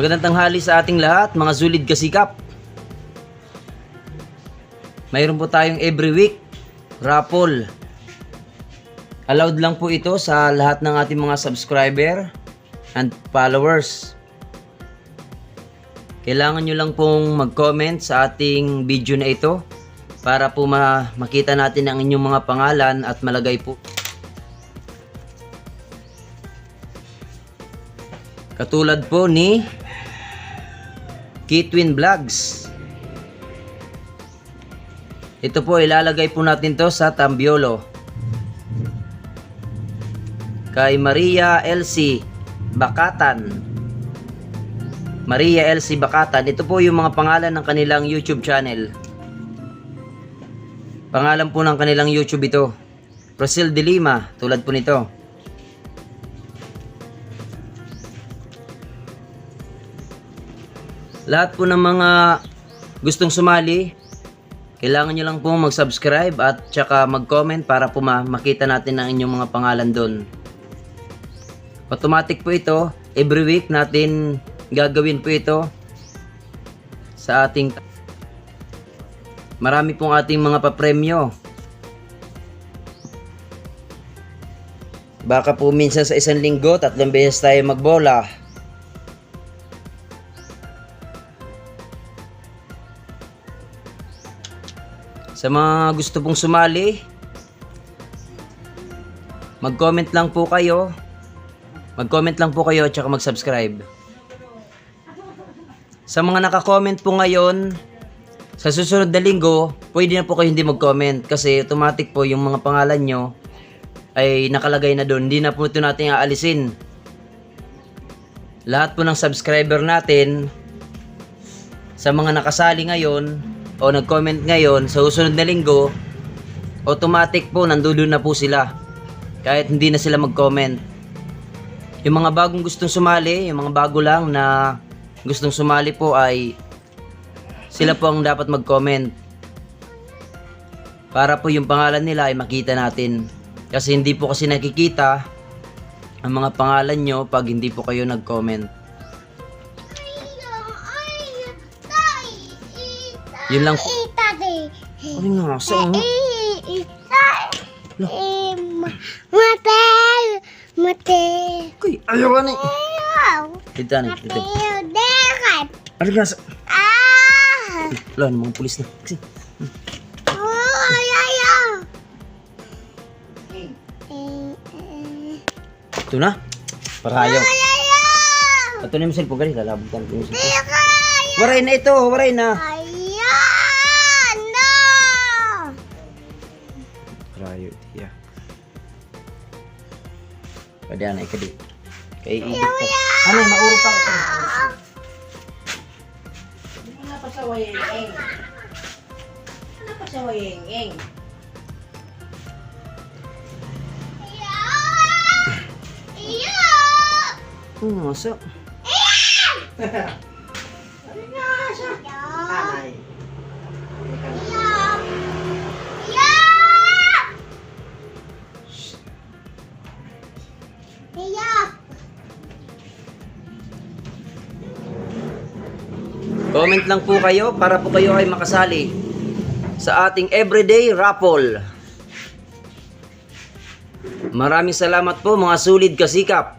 Magandang tanghali sa ating lahat, mga zulid kasikap. Mayroon po tayong every week raffle. Allowed lang po ito sa lahat ng ating mga subscriber and followers. Kailangan nyo lang pong mag-comment sa ating video na ito para po ma- makita natin ang inyong mga pangalan at malagay po Katulad po ni Kitwin Vlogs. Ito po ilalagay po natin to sa Tambiolo. Kay Maria LC Bakatan. Maria LC Bakatan. Ito po yung mga pangalan ng kanilang YouTube channel. Pangalan po ng kanilang YouTube ito. Rosil de Lima, tulad po nito. Lahat po ng mga gustong sumali, kailangan nyo lang po mag-subscribe at tsaka mag-comment para po ma- makita natin ang inyong mga pangalan doon. Automatic po ito. Every week natin gagawin po ito sa ating Marami pong ating mga papremyo. Baka po minsan sa isang linggo, tatlong beses tayo magbola. Sa mga gusto pong sumali, mag-comment lang po kayo. Mag-comment lang po kayo at saka mag-subscribe. Sa mga naka-comment po ngayon, sa susunod na linggo, pwede na po kayo hindi mag-comment kasi automatic po yung mga pangalan nyo ay nakalagay na doon. Hindi na po ito natin aalisin. Lahat po ng subscriber natin sa mga nakasali ngayon o nag-comment ngayon sa susunod na linggo, automatic po nandoon na po sila. Kahit hindi na sila mag-comment. Yung mga bagong gustong sumali, yung mga bago lang na gustong sumali po ay sila po ang dapat mag-comment. Para po yung pangalan nila ay makita natin. Kasi hindi po kasi nakikita ang mga pangalan nyo pag hindi po kayo nag-comment. Yun lang po. Ano nga, saan? Matel! Matel! Kuy, ayaw ka na. Ayaw! Dito na, dito. Ayaw! Dekat! Ano nga, sa... Ah! Wala, mga pulis na. Kasi, Oh, ayaw! Eh, eh. ito na. Para ayaw. Ayaw! Ito na yung cellphone, gali, lalabutan ko yung cellphone. Waray na ito, waray na. Ayaw! Rayo, yeah. Pwede na, ikadi. Kay ibig ko. Ano, mauro pa ako. Ano pa sa wayeng-eng? Ano pa sa wayeng-eng? Ayaw! Ayaw! Ano Comment lang po kayo para po kayo ay makasali sa ating everyday raffle. Maraming salamat po mga sulid kasikap.